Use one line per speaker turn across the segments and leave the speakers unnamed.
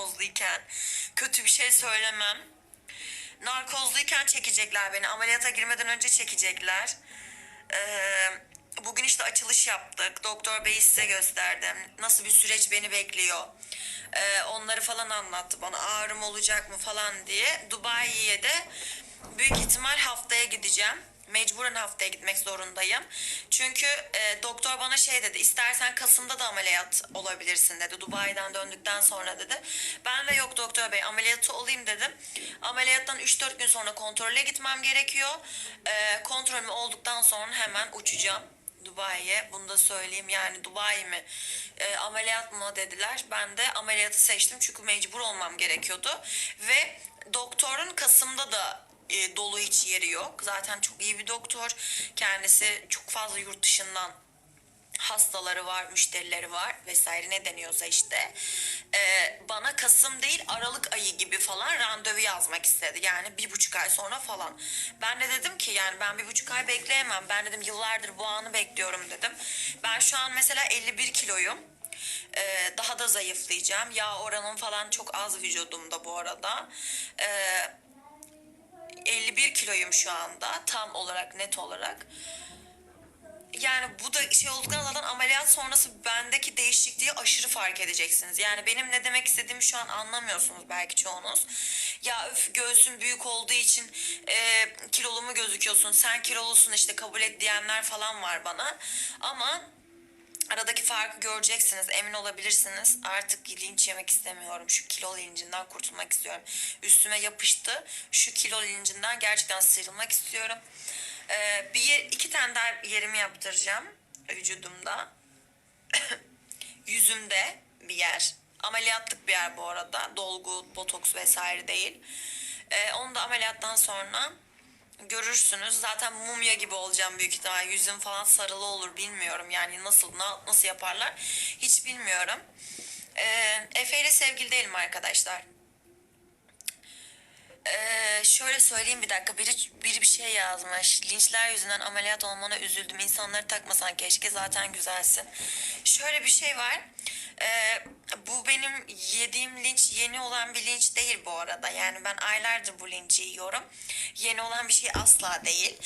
narkozluyken. Kötü bir şey söylemem. Narkozluyken çekecekler beni. Ameliyata girmeden önce çekecekler. Ee, bugün işte açılış yaptık. Doktor Bey'i size gösterdim. Nasıl bir süreç beni bekliyor. Ee, onları falan anlattı bana. Ağrım olacak mı falan diye. Dubai'ye de büyük ihtimal haftaya gideceğim. Mecburen haftaya gitmek zorundayım. Çünkü e, doktor bana şey dedi. istersen Kasım'da da ameliyat olabilirsin dedi. Dubai'den döndükten sonra dedi. Ben de yok doktor bey ameliyatı olayım dedim. Ameliyattan 3-4 gün sonra kontrole gitmem gerekiyor. E, kontrolüm olduktan sonra hemen uçacağım. Dubai'ye bunu da söyleyeyim yani Dubai mi e, ameliyat mı dediler ben de ameliyatı seçtim çünkü mecbur olmam gerekiyordu ve doktorun Kasım'da da e, dolu hiç yeri yok zaten çok iyi bir doktor kendisi çok fazla yurt dışından hastaları var, müşterileri var vesaire ne deniyorsa işte Ee, bana Kasım değil Aralık ayı gibi falan randevu yazmak istedi. Yani bir buçuk ay sonra falan. Ben de dedim ki yani ben bir buçuk ay bekleyemem. Ben dedim yıllardır bu anı bekliyorum dedim. Ben şu an mesela 51 kiloyum. Ee, daha da zayıflayacağım. Yağ oranım falan çok az vücudumda bu arada. Ee, 51 kiloyum şu anda tam olarak net olarak yani bu da şey olduktan zaten ameliyat sonrası bendeki değişikliği aşırı fark edeceksiniz. Yani benim ne demek istediğimi şu an anlamıyorsunuz belki çoğunuz. Ya öf göğsün büyük olduğu için e, kilolu mu gözüküyorsun sen kilolusun işte kabul et diyenler falan var bana. Ama aradaki farkı göreceksiniz emin olabilirsiniz. Artık linç yemek istemiyorum. Şu kilo lincinden kurtulmak istiyorum. Üstüme yapıştı. Şu kilo lincinden gerçekten sıyrılmak istiyorum. Ee, bir yer, iki tane daha yerimi yaptıracağım vücudumda. Yüzümde bir yer. Ameliyatlık bir yer bu arada. Dolgu, botoks vesaire değil. Ee, onu da ameliyattan sonra görürsünüz. Zaten mumya gibi olacağım büyük ihtimal. Yüzüm falan sarılı olur bilmiyorum. Yani nasıl na- nasıl yaparlar hiç bilmiyorum. Ee, Efe ile sevgili değilim arkadaşlar. Ee, şöyle söyleyeyim bir dakika. Biri, biri bir şey yazmış. Linçler yüzünden ameliyat olmana üzüldüm. İnsanları takmasan keşke zaten güzelsin. Şöyle bir şey var. Ee, bu benim yediğim linç yeni olan bir linç değil bu arada. Yani ben aylardır bu linci yiyorum. Yeni olan bir şey asla değil.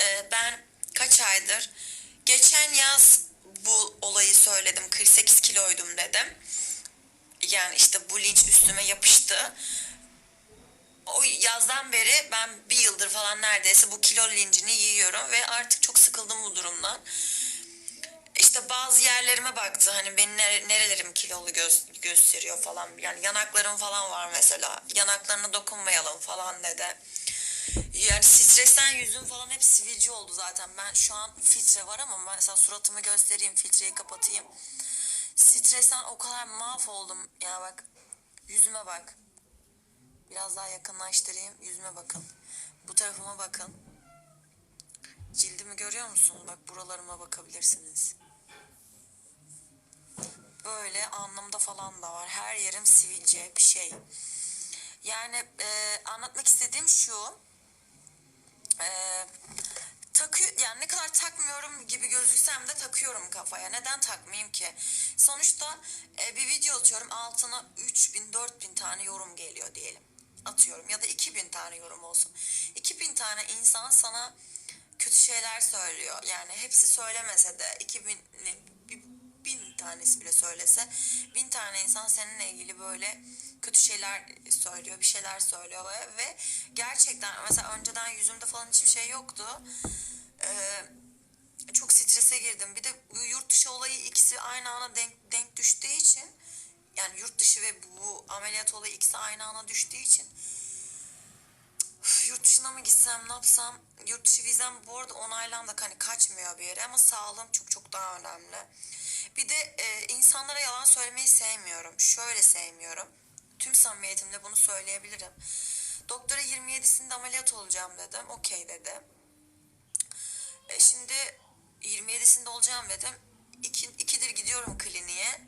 Ee, ben kaç aydır geçen yaz bu olayı söyledim. 48 kiloydum dedim. Yani işte bu linç üstüme yapıştı yazdan beri ben bir yıldır falan neredeyse bu kilo lincini yiyorum ve artık çok sıkıldım bu durumdan. İşte bazı yerlerime baktı hani nere- nerelerim kilolu gö- gösteriyor falan yani yanaklarım falan var mesela yanaklarına dokunmayalım falan dedi. Yani stresten yüzüm falan hep sivilce oldu zaten. Ben şu an filtre var ama mesela suratımı göstereyim, filtreyi kapatayım. Stresten o kadar mahvoldum. Ya bak yüzüme bak. Biraz daha yakınlaştırayım. Yüzüme bakın. Bu tarafıma bakın. Cildimi görüyor musunuz? Bak buralarıma bakabilirsiniz. Böyle alnımda falan da var. Her yerim sivilce bir şey. Yani e, anlatmak istediğim şu. E, takıyor yani ne kadar takmıyorum gibi gözüksem de takıyorum kafaya. Neden takmayayım ki? Sonuçta e, bir video atıyorum altına 3000 4000 tane yorum geliyor diyelim. Atıyorum ya da 2000 tane yorum olsun. 2000 tane insan sana kötü şeyler söylüyor. Yani hepsi söylemese de 2000 bir bin tanesi bile söylese bin tane insan seninle ilgili böyle kötü şeyler söylüyor bir şeyler söylüyor ve, gerçekten mesela önceden yüzümde falan hiçbir şey yoktu Ee, çok strese girdim bir de yurt dışı olayı ikisi aynı ana denk, denk düştüğü için yani yurt dışı ve bu ameliyat olayı ikisi aynı ana düştüğü için Üf, yurt dışına mı gitsem ne yapsam yurt dışı vizem bu arada onaylandı hani kaçmıyor bir yere ama sağlığım çok çok daha önemli. Bir de e, insanlara yalan söylemeyi sevmiyorum. Şöyle sevmiyorum. Tüm samimiyetimle bunu söyleyebilirim. Doktora 27'sinde ameliyat olacağım dedim. Okey dedi. E, şimdi 27'sinde olacağım dedim. İki, ikidir gidiyorum kliniğe.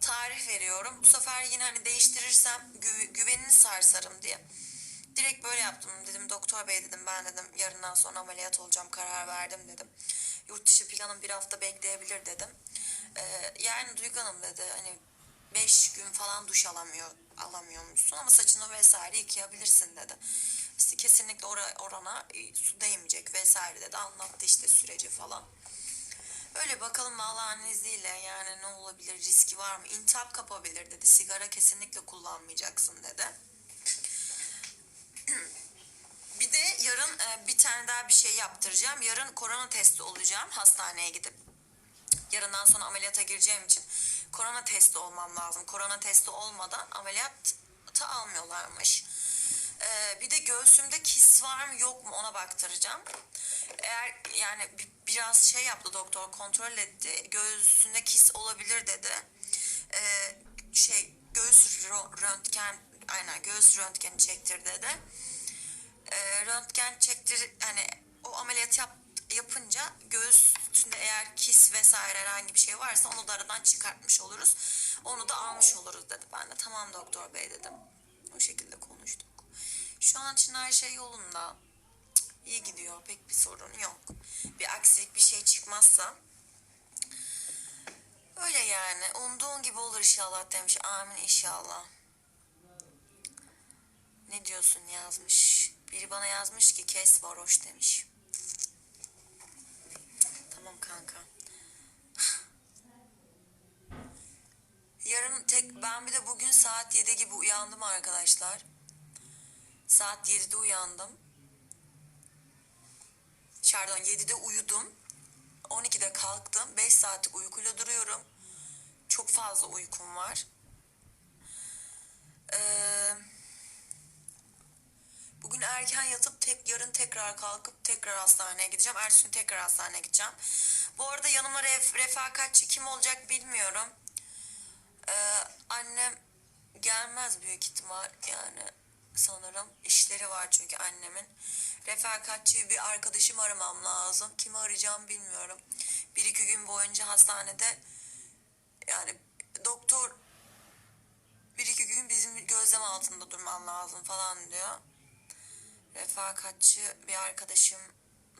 Tarih veriyorum. Bu sefer yine hani değiştirirsem gü- güvenini sarsarım diye. Direkt böyle yaptım dedim doktor bey dedim ben dedim yarından sonra ameliyat olacağım karar verdim dedim. Yurt dışı planım bir hafta bekleyebilir dedim. Ee, yani Duygu Hanım dedi hani 5 gün falan duş alamıyor alamıyormuşsun ama saçını vesaire yıkayabilirsin dedi. Kesinlikle ora, orana e, su değmeyecek vesaire dedi. Anlattı işte süreci falan. Öyle bakalım Allah'ın izniyle yani ne olabilir riski var mı? İntihap kapabilir dedi. Sigara kesinlikle kullanmayacaksın dedi. Bir de yarın e, bir tane daha bir şey yaptıracağım. Yarın korona testi olacağım hastaneye gidip. Yarından sonra ameliyata gireceğim için korona testi olmam lazım. Korona testi olmadan ameliyata almıyorlarmış. Ee, bir de göğsümde kis var mı yok mu ona baktıracağım. Eğer yani bi- biraz şey yaptı doktor kontrol etti. Göğsünde kis olabilir dedi. Ee, şey göğüs röntgen aynen göğüs röntgeni çektir dedi e, röntgen çektir hani o ameliyat yap, yapınca göğsünde eğer kis vesaire herhangi bir şey varsa onu da aradan çıkartmış oluruz. Onu da almış oluruz dedi. Ben de tamam doktor bey dedim. O şekilde konuştuk. Şu an için her şey yolunda. İyi gidiyor. Pek bir sorun yok. Bir aksilik bir şey çıkmazsa öyle yani. Umduğun gibi olur inşallah demiş. Amin inşallah. Ne diyorsun yazmış. Biri bana yazmış ki kes varoş demiş. Tamam kanka. Yarın tek ben bir de bugün saat 7 gibi uyandım arkadaşlar. Saat 7'de uyandım. Pardon 7'de uyudum. 12'de kalktım. 5 saatlik uykuyla duruyorum. Çok fazla uykum var. Eee Bugün erken yatıp tek yarın tekrar kalkıp tekrar hastaneye gideceğim. Ertesi gün tekrar hastaneye gideceğim. Bu arada yanıma ref, refakatçi kim olacak bilmiyorum. Ee, annem gelmez büyük ihtimal yani sanırım. işleri var çünkü annemin. Refakatçi bir arkadaşım aramam lazım. Kimi arayacağım bilmiyorum. Bir iki gün boyunca hastanede yani doktor bir iki gün bizim gözlem altında durman lazım falan diyor refakatçi bir arkadaşım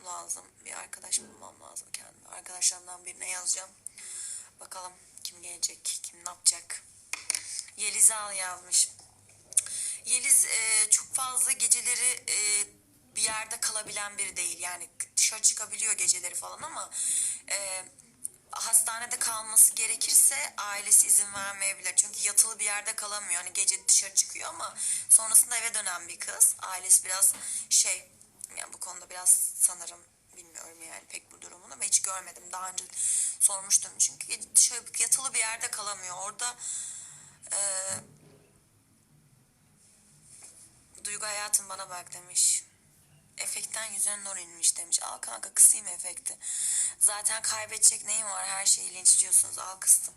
lazım. Bir arkadaş bulmam lazım kendime. Arkadaşlarımdan birine yazacağım. Bakalım kim gelecek, kim ne yapacak. Yeliz Al yazmış. Yeliz e, çok fazla geceleri e, bir yerde kalabilen biri değil. Yani dışarı çıkabiliyor geceleri falan ama e, hastanede kalması gerekirse ailesi izin vermeyebilir. Çünkü yatılı bir yerde kalamıyor. Hani gece dışarı çıkıyor ama sonrasında eve dönen bir kız. Ailesi biraz şey yani bu konuda biraz sanırım bilmiyorum yani pek bu durumunu ve hiç görmedim. Daha önce sormuştum çünkü dışarı yatılı bir yerde kalamıyor. Orada e, Duygu hayatım bana bak demiş. Efektten yüzüne nur inmiş demiş. Al kanka kısayım efekti. Zaten kaybedecek neyim var her şeyi linçliyorsunuz al kıstım.